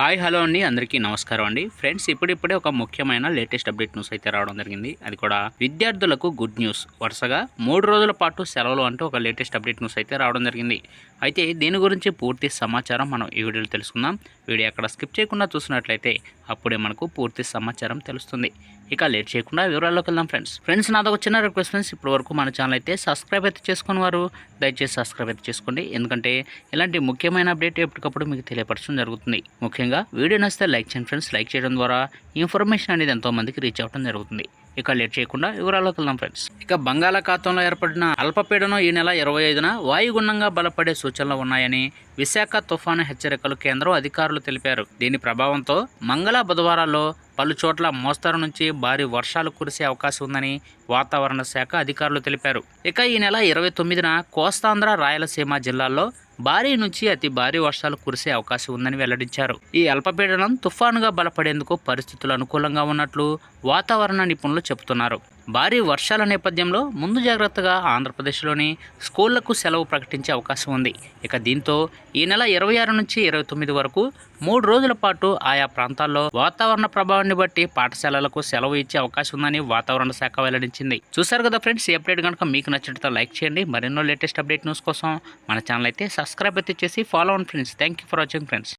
Hi hello అండి. అందరికీ నమస్కారం అండి. ఫ్రెండ్స్ ఇప్పుడిప్పుడే ఒక ముఖ్యమైన లేటెస్ట్ అప్డేట్ న్యూస్ అయితే రావడం జరిగింది. అది కూడా విద్యార్థులకు గుడ్ న్యూస్. వరుసగా మూడు రోజుల పాటు సెలవులు అంటూ ఒక లేటెస్ట్ అప్డేట్ న్యూస్ అయితే రావడం జరిగింది. అయితే దీని గురించి పూర్తి సమాచారం మనం ఈ వీడియోలో తెలుసుకుందాం. వీడియో అక్కడ స్కిప్ చేయకుండా చూసినట్లయితే అప్పుడే మనకు పూర్తి సమాచారం తెలుస్తుంది. ఇక లేట్ చేయకుండా వివరాల్లోకి వెళ్దాం ఫ్రెండ్స్. ఫ్రెండ్స్ నాదొక చిన్న రిక్వెస్ట్ ఫ్రెండ్స్. ఇప్పటి వరకు మన ఛానల్ అయితే సబ్స్క్రైబ్ అయితే చేసుకుని వారు దయచేసి సబ్స్క్రైబ్ అయితే చేసుకోండి. ఎందుకంటే ఇలాంటి ముఖ్యమైన అప్డేట్ ఎప్పటికప్పుడు మీకు తెలియపరచడం జరుగుతుంది. ముఖ్యంగా వీడియో నచ్చితే లైక్ చేయండి ఫ్రెండ్స్. లైక్ చేయడం ద్వారా ఇన్ఫర్మేషన్ అనేది ఎంతోమందికి రీచ్ అవ్వడం జరుగుతుంది. ఇక లేట్ చేయకుండా వివరాల్లోకి వెళ్దాం ఫ్రెండ్స్. ఇక బంగాళాఖాతంలో ఏర్పడిన అల్పపీడనం ఈ నెల ఇరవై ఐదున వాయుగుణంగా బలపడే సూచనలు ఉన్నాయని విశాఖ తుఫాను హెచ్చరికలు కేంద్రం అధికారులు తెలిపారు. దీని ప్రభావంతో మంగళ బుధవారాల్లో పలు చోట్ల మోస్తరు నుంచి భారీ వర్షాలు కురిసే అవకాశం ఉందని వాతావరణ శాఖ అధికారులు తెలిపారు. ఇక ఈ నెల ఇరవై తొమ్మిదిన కోస్తాంధ్ర రాయలసీమ జిల్లాల్లో భారీ నుంచి అతి భారీ వర్షాలు కురిసే అవకాశం ఉందని వెల్లడించారు. ఈ అల్పపీడనం తుఫానుగా బలపడేందుకు పరిస్థితులు అనుకూలంగా ఉన్నట్లు వాతావరణ నిపుణులు చెబుతున్నారు. భారీ వర్షాల నేపథ్యంలో ముందు జాగ్రత్తగా ఆంధ్రప్రదేశ్లోని స్కూళ్ళకు సెలవు ప్రకటించే అవకాశం ఉంది. ఇక దీంతో ఈ నెల ఇరవై ఆరు నుంచి ఇరవై తొమ్మిది వరకు మూడు రోజుల పాటు ఆయా ప్రాంతాల్లో వాతావరణ ప్రభావాన్ని బట్టి పాఠశాలలకు సెలవు ఇచ్చే అవకాశం ఉందని వాతావరణ శాఖ వెల్లడించింది. చూశారు కదా ఫ్రెండ్స్ ఈ అప్డేట్ కనుక మీకు నచ్చినట్లయితే లైక్ చేయండి. మరెన్నో లేటెస్ట్ అప్డేట్ న్యూస్ కోసం మన ఛానల్ అయితే సబ్స్క్రైబ్ అయితే చేసి ఫాలో అవ్వండి friends. Thank you for watching friends.